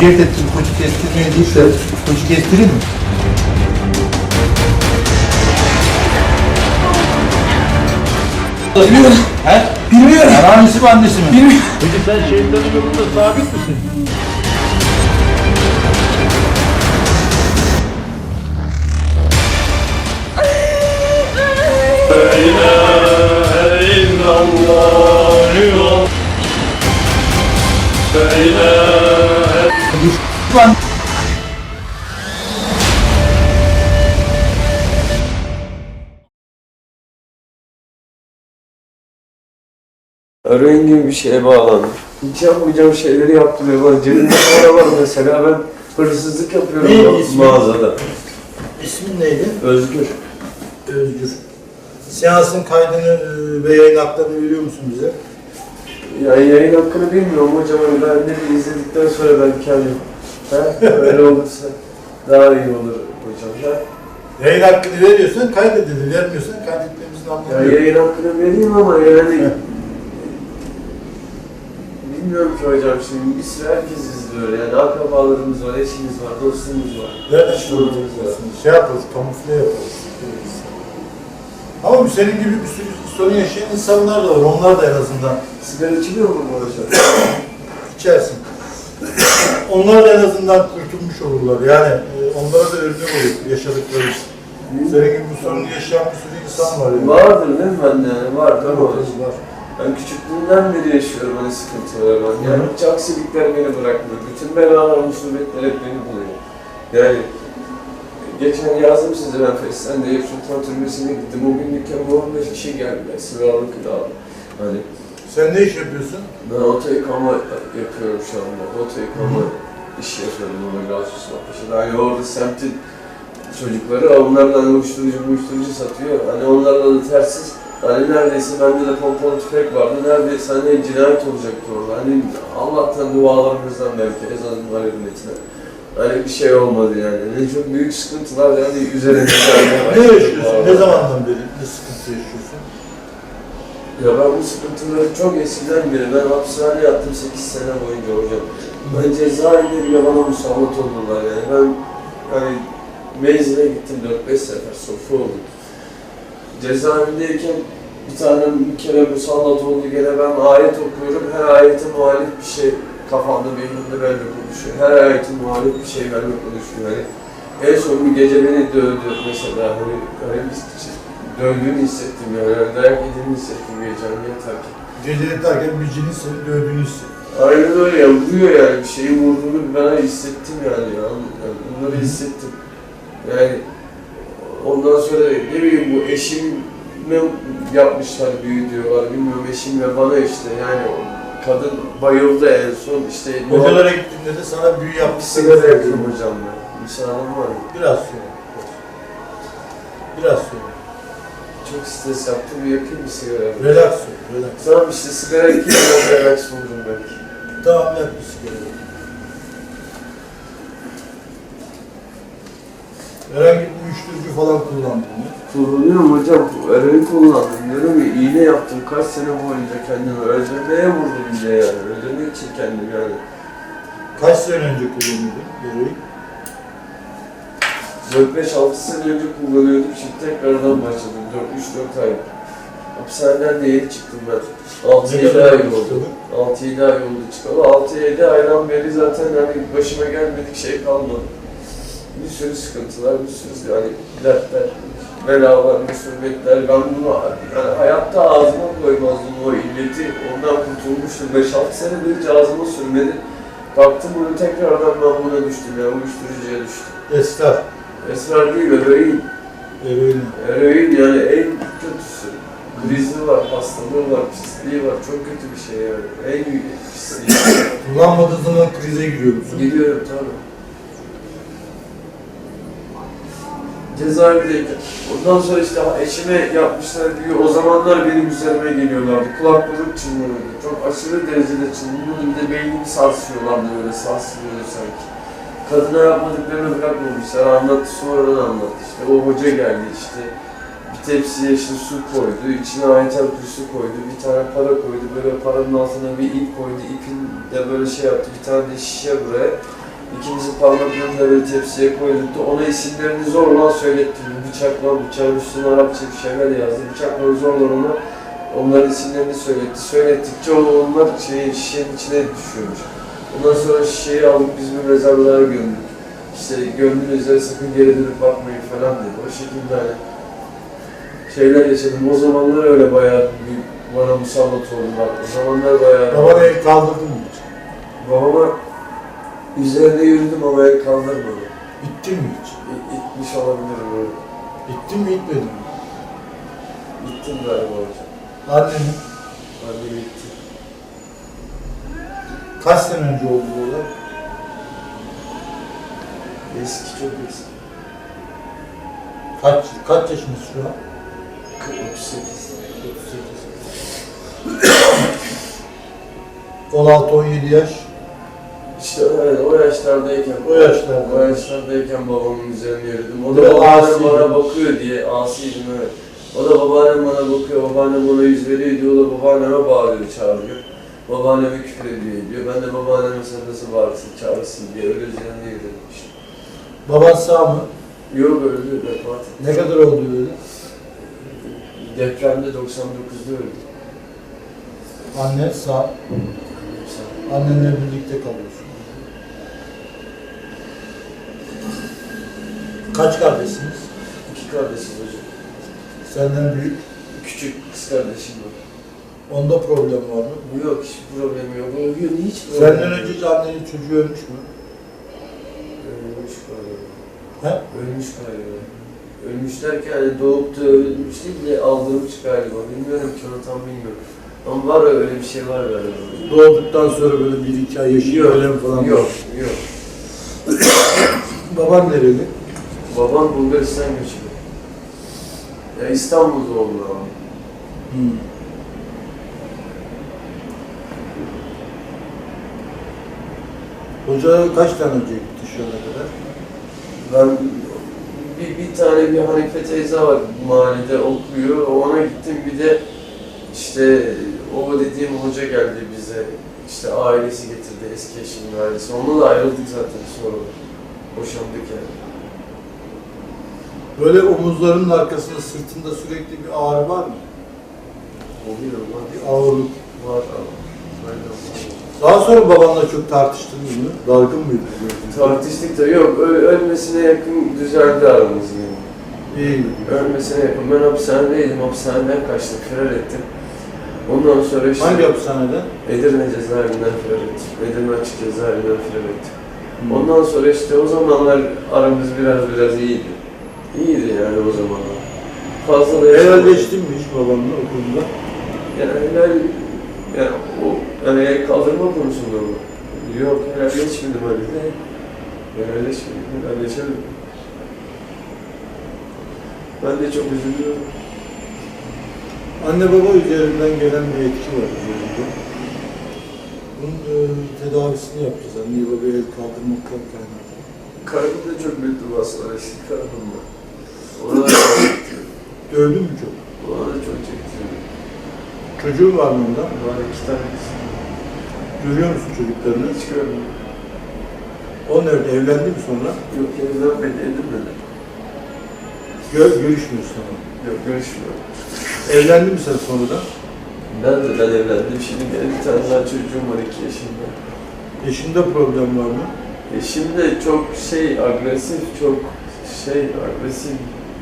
Cilt ettim koç kestirmeyecekse koç kestireyim mi? Bilmiyorum. He? Bilmiyorum. Anneannesi mi annesi mi? Bilmiyorum. Peki sen şehitlerin yolunda sabit misin? La ilahe Lan Rengin bir şeye bağlandı. Hiç yapmayacağım şeyleri yaptırıyor bana. Cebimde para var mesela ben hırsızlık yapıyorum Ne ma- ismi? mağazada. ismin neydi? Özgür. Özgür. Seansın kaydını e, ve yayın haklarını veriyor musun bize? Yani yayın hakkını bilmiyorum hocam ama ben de izledikten sonra ben kendim. Ha? Öyle olursa daha iyi olur hocam. Ha? Yayın hakkını veriyorsan kaydedilir, vermiyorsan kaydetmemizin anlamı Ya yok. yayın hakkını vereyim ama yani bilmiyorum ki hocam şimdi bir sürü herkes izliyor yani akrabalarımız var, eşimiz var, dostumuz var. Nereden çıkartıyorsun? Şey yaparız, kamufle yaparız. Ama senin gibi bir sürü sorun yaşayan insanlar da var. Onlar da en azından Sigara içiliyor mu bu hocam? içersin. Onlar da en azından kurtulmuş olurlar. Yani e, onlara da örnek olur yaşadıkları. Senin gibi bu sorunu yaşayan bir sürü insan var. Yani. Vardır değil mi bende? Var tabii var. Ben küçüklüğümden beri yaşıyorum hani sıkıntıları ben. Yani hiç aksilikler beni bırakmıyor. Bütün belalar, musibetler hep beni buluyor. Yani geçen yazdım size ben Feslen'de Sultan Türbesi'ne gittim. O gün dükkana 15 kişi geldiler. Sıralık dağıldı. Hani Sen ne iş yapıyorsun? ben oto yıkama yapıyorum şu anda. Oto yıkama işi yapıyorum ona Gausus Bakışı'da. Hani orada semtin çocukları onlardan uyuşturucu uyuşturucu satıyor. Hani onlarla da tersiz. Hani neredeyse bende de pompalı tüfek vardı. Neredeyse hani cinayet olacaktı orada. Hani Allah'tan dualarımızdan belki ezanın var hürmetine. Hani bir şey olmadı yani. Ne çok büyük sıkıntılar yani üzerinde Ne yaşıyorsun? Ne zamandan beri ne sıkıntı yaşıyorsun? Ya ben bu sıkıntıları çok eskiden beri, ben hapishane yattım 8 sene boyunca hocam. Ben cezaevinde bile bana musallat oldular yani. Ben hani mezine gittim 4-5 sefer, sofu oldum. Cezaevindeyken bir tane bir kere musallat oldu gene ben ayet okuyorum, her ayete muhalif bir şey kafamda beynimde benimle konuşuyor. Her ayete muhalif bir şey benimle konuşuyor. Hani en son bir gece beni dövdü mesela, hani, hani dövdüğünü hissettim yani, yani dayak yediğini hissettim gece yatarken. Gece yatarken bir cinin seni dövdüğünü hissettin. Aynen öyle ya, vuruyor yani bir şeyi vurduğunu ben hissettim yani, ya. yani bunları hissettim. Yani ondan sonra ne bileyim bu eşime yapmışlar büyü diyorlar, bilmiyorum eşimle bana işte yani kadın bayıldı en son işte Hocalara gittiğinde de sana büyü bir yapmış. sigara yakıyorum hocam ben. Müsaaden var mı? Biraz sonra. Biraz sonra. Çok stres yaptım, bir yakayım bir sigara. Relax ol, relax. Tamam işte sigara yakayım, biraz relax olurum belki. Tamam yak bir sigara. Herhangi bir uyuşturucu falan kullandın mı? Kullanıyorum hocam, eroin kullandım diyorum ya, iğne yaptım kaç sene boyunca kendimi öldürmeye vurdum bir de yani, öldürmek için kendim yani. Kaç sene önce kullanıyordun eroin? 4-5-6 sene önce kullanıyordum, şimdi tekrardan başladım, 4-3-4 ay. Hapishaneden de yeni çıktım ben. 6-7 ay oldu. 6-7 ay oldu çıkalı. 6-7 aydan beri zaten hani başıma gelmedik şey kalmadı. Bir sürü sıkıntılar, bir sürü yani dertler, belalar, musibetler. Ben bunu yani hayatta ağzıma koymazdım o illeti. Ondan kurtulmuştum. 5-6 senedir hiç ağzıma sürmedi. Baktım bunu tekrardan ben buna düştüm ya, uyuşturucuya düştüm. Esrar. Esrar değil, eroin. Eroin. Eroin yani en kötüsü. Krizi var, hastalığı var, pisliği var. Çok kötü bir şey yani. En büyük pisliği. Kullanmadığı zaman krize giriyor musun? Gidiyorum tabii. Cezaevindeyken. Ondan sonra işte eşime yapmışlar diyor. O zamanlar benim üzerime geliyorlardı. Kulaklarım çınlıyordu. Çok aşırı derecede çınlıyordu. Bir de beynimi sarsıyorlardı böyle sarsılıyordu sanki. Kadına yapmadıklarını bırakmamışlar. Anlattı sonradan anlattı. İşte o hoca geldi işte. Bir tepsiye işte su koydu, içine ayetel kürsü koydu, bir tane para koydu, böyle paranın altına bir ip koydu, ipin de böyle şey yaptı, bir tane de şişe buraya. İkinci parmaklarını da böyle tepsiye koydurdu, ona isimlerini zorla söylettirdi. Bıçakla, bıçağın üstüne Arapça bir şeyler yazdı, bıçakla zorla ona onların isimlerini söyletti. Söylettikçe onlar şey, şişenin içine düşüyormuş. Ondan sonra şişeyi aldık biz bir mezarlığa gömdük. İşte gönlünüzde sakın geri dönüp bakmayın falan dedi. O şekilde hani şeyler yaşadım. O zamanlar öyle bayağı bir bana musallat oldular. O zamanlar bayağı... Babana el kaldırdın mı? Babama üzerine yürüdüm ama el kaldırmadı. İttin mi hiç? İ- İtmiş olabilirim öyle. İttin mi itmedin mi? İttim galiba hocam. Annenin Annem itti. kaç sene önce oldu bu olay? Eski çok eski. Kaç, kaç yaşındasın şu an? 38. 16-17 yaş. İşte evet, o yaşlardayken, O yaşlarda. o yaşlardayken babamın üzerine yürüdüm. O da babaannem bana bakıyor diye, asiydim evet. O da babaannem bana bakıyor, babaannem ona yüz veriyor diyor, o da babaanneme bağırıyor, çağırıyor. Babaanneme küfür ediyor, diyor. Ben de babaanneme sen nasıl bağırsın, çağırsın diye öyle üzerine yürüdüm işte. Baban sağ mı? Yok öldü, vefat etti. Ne kadar oldu böyle? Depremde 99'da öldü. Anne sağ. Annenle birlikte kalıyorsun. Kaç kardeşsiniz? İki kardeşim hocam. Senden büyük. Küçük kız kardeşim var. Onda problem var mı? Yok hiç problemi yok. Yok hiç problemi Senden yok. önce annenin çocuğu ölmüş mü? Ölmüş galiba. He? Ölmüş galiba. Ölmüş derken hani doğup da ölmüş değil de aldırmış galiba. Bilmiyorum ki onu tam bilmiyorum. Ama var öyle bir şey var galiba. Doğduktan sonra böyle bir iki ay yaşıyor öyle mi falan? Yok, yok. Baban nereli? Babam Bulgaristan göçmeni. Ya İstanbul doğumlu ama. Hmm. Hoca kaç tane önce gitti şu ana kadar? Ben bir, bir tane bir Hanife teyze var mahallede okuyor. Ona gittim bir de işte o dediğim hoca geldi bize. İşte ailesi getirdi eski eşimin ailesi. Onunla ayrıldık zaten sonra. Boşandık yani. Böyle omuzlarının arkasında, sırtında sürekli bir ağrı var mı? Oluyor var. Bir ağırlık. Var. Aynen. Daha sonra babanla çok tartıştınız mı? Dargın mıydı? Tartıştık da yok ö- ölmesine yakın düzeldi aramız yani. İyi. Ölmesine yakın. Ben hapishanedeydim. Hapishaneden kaçtım. Firar ettim. Ondan sonra işte Hangi hapishanede? Edirne cezaevinden firar ettim. Edirne açık cezaevinden firar ettim. Ondan sonra işte o zamanlar aramız biraz biraz iyiydi. İyiydi yani o zamanlar. Fazla da. Helalleştin mi hiç babanla okulda? Yani helal, yani o yani el kaldırma konusunda mı? Yok helalleşmedim öyle de. Helalleşmedim, helalleşelim. Ben de çok üzülüyorum. Anne baba üzerinden gelen bir etki var üzerinde. Bunun e, tedavisini yapacağız. Anne babaya el kaldırmaktan kaynaklı. Karımın da çok büyük duası var eski da. Çektim. Dövdün mü çok? Ona da çok çektim. Çocuğun var mı ondan? Var iki tane kız. Görüyor musun çocuklarını? Hiç görmedim. O nerede? Evlendi mi sonra? Yok evlenmedi, edinmedi. Gör, görüşmüyorsun ama. Yok görüşmüyorum. Evlendi mi sen sonradan? Ben de ben evlendim. Şimdi benim bir tane daha çocuğum var iki yaşında. Eşinde problem var mı? Eşim de çok şey agresif, çok şey agresif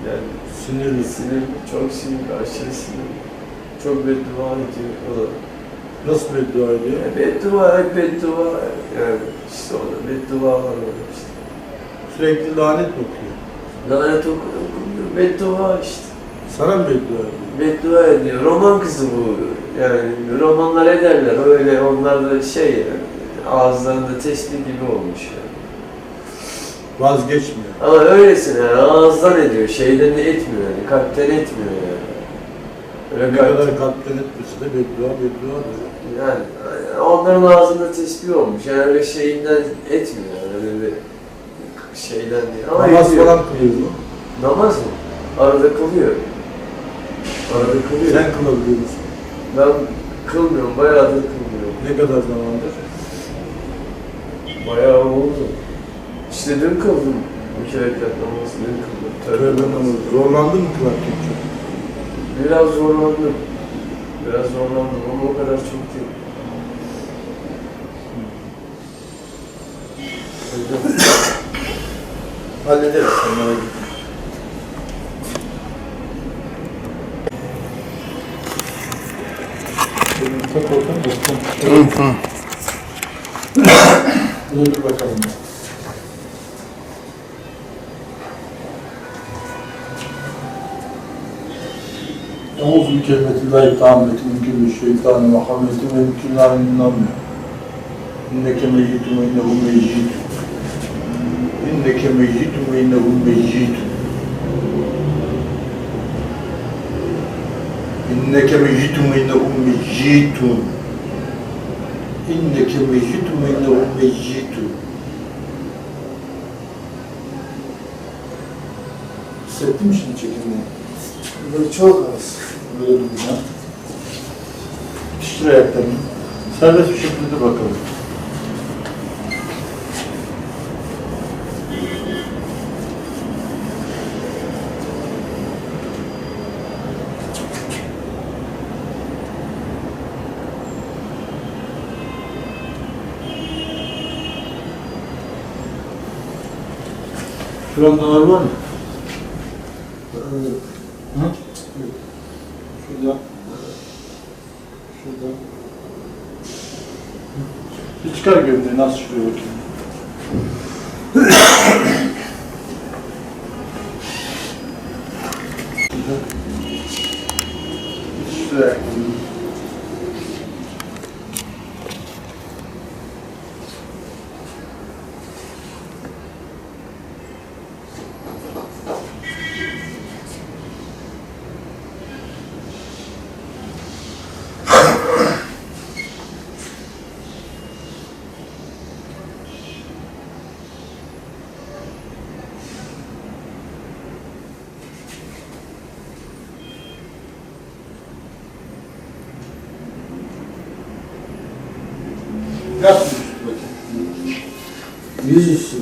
yani Sinirli. sinirli, çok sinirli, aşırı sinirli. Çok beddua ediyor o da. Nasıl beddua ediyor? Yani beddua, hep beddua yani işte o da beddua var orada işte. Sürekli lanet mi okuyor? Lanet okumuyor, beddua işte. Sana mı beddua ediyor? Beddua ediyor. Roman kızı bu. Yani romanlar ederler öyle onlar da şey yani ağızlarında tesbih gibi olmuş yani. Vazgeçmiyor. Ama öylesin yani ağızdan ediyor, şeyden etmiyor yani, kalpten etmiyor yani. Öyle Ne kalp- kadar kalpten etmese de beddua bedduadır. yani onların ağzında tesbih olmuş yani öyle şeyinden etmiyor yani öyle bir şeyden değil. Ama Namaz ediyor. falan kılıyor mu? Namaz mı? Arada kılıyor. Arada kılıyor. Sen kılabiliyor musun? Ben kılmıyorum, bayağıdır kılmıyorum. Ne kadar zamandır? Bayağı oldu. İşte dün kıldım. İki rekat namazı dün kıldım. Tövbe namazı. Zorlandın mı kılarken çok? Biraz zorlandım. Biraz zorlandım ama o kadar çok değil. Hallederiz. Onlara git. Benim tak oradan bakalım. Eûzu bi kelimetillahi tammeti min kulli şeytani ve hameti ve min kulli aynin. İnneke meyyitun ve innehum meyyitun. İnneke meyyitun ve innehum meyyitun. İnneke meyyitun ve innehum meyyitun. İnneke meyyitun ve innehum meyyitun. Hissettin mi şimdi çekimini? Çok az. Böyle. Piştir ayaklarını. Serbest bir şekilde bakalım. Şuranda ağrı var mı? Hı? Çıkar gömleği nasıl şuraya bakayım. Şurada. Şuraya. Yat üstü bakayım. Yüz üstü.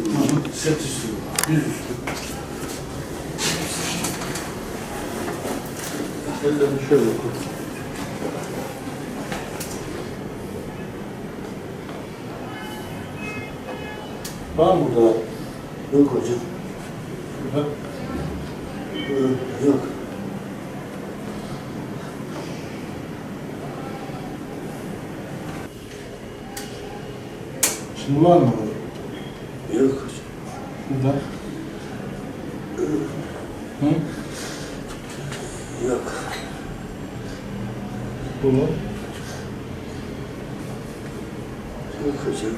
Sırt üstü. Yüz üstü. Ellerini şöyle koy. Var mı burada? Yok hocam. Burada. Yok. Şimdi var mı? Yok hocam. Burada. Hı? Yok. Bu mu? Yok hocam.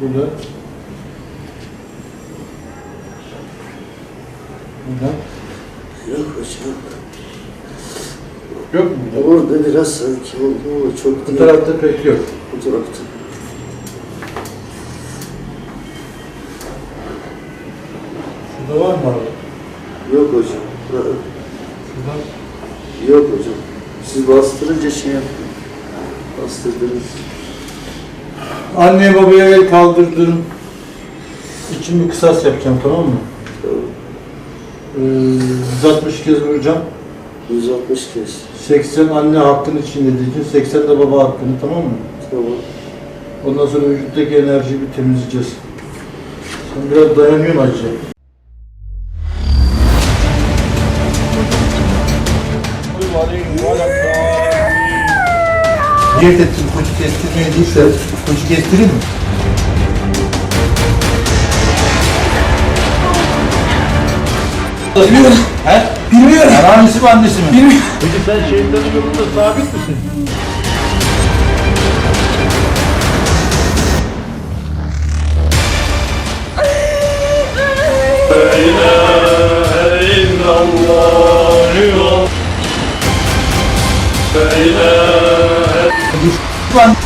Burada. Burada. Yok hocam. Yok mu burada? Orada biraz sanki oldu ama çok Bu değil. tarafta pek yok. Bu tarafta. Şurada var mı abi? Yok hocam. Aa, Şurada. Yok hocam. Siz bastırınca şey yapın. Bastırdınız. Anneye babaya el kaldırdım. İçim bir kısas yapacağım tamam mı? Tamam. Ee, 160 kez vuracağım. 160 kez. 80 anne hakkın içinde diyeceğiz. 80 de baba hakkını tamam mı? Tamam. Ondan sonra vücuttaki enerjiyi bir temizleyeceğiz. Sen biraz dayanıyorsun acı. Diyet ettim, koçu kestirmeye değilse, koçu kestireyim mi? Bilmiyorum. He? Bilmiyorum. Annesi mi annesi mi? Bilmiyorum. Peki sen şeytanın yolunda sabit misin? La ilahe illallah. La one.